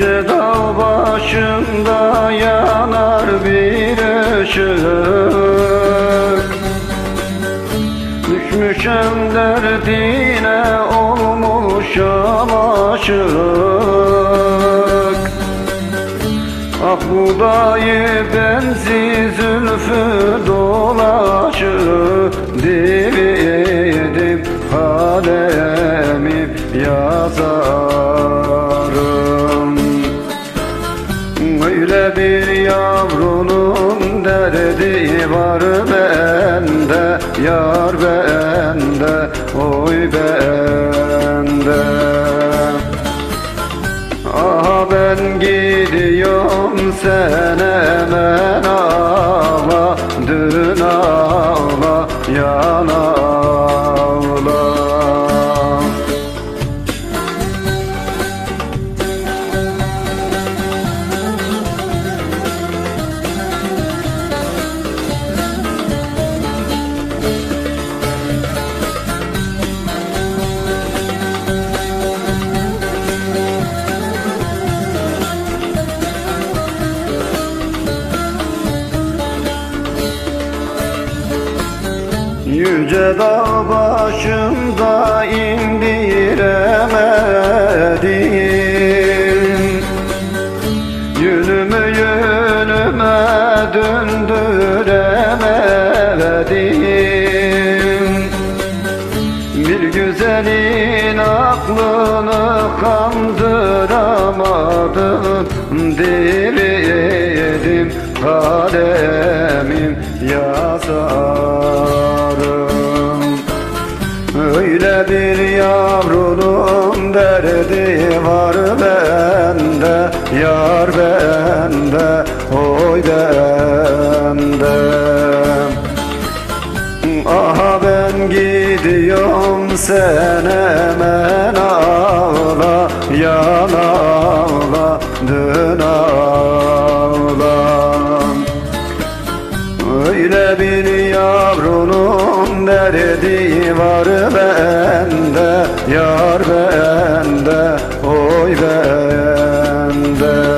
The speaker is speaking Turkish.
Gece dağ başında yanar bir ışık. Düşmüşem derdine olmuşam aşık Ah bu dayı bensiz zülfü dolaşır. Dividim kalemim yazar. Öyle bir yavrunun derdi var bende Yar bende, oy bende. Ah ben gidiyorum sen hemen ağla Dün ağla, yan ağla Yüce dağ başında indiremedim. Yönümü yönüme döndüremedim. Bir güzelin aklını kandıramadım. Diledim kalemim yazarım bir yavrunun derdi? Var bende Yar bende, oy bende. Aha ben gidiyorum sen hemen ağla Yan ağla, dön ağla yavrunun derdi var bende Yar bende, oy bende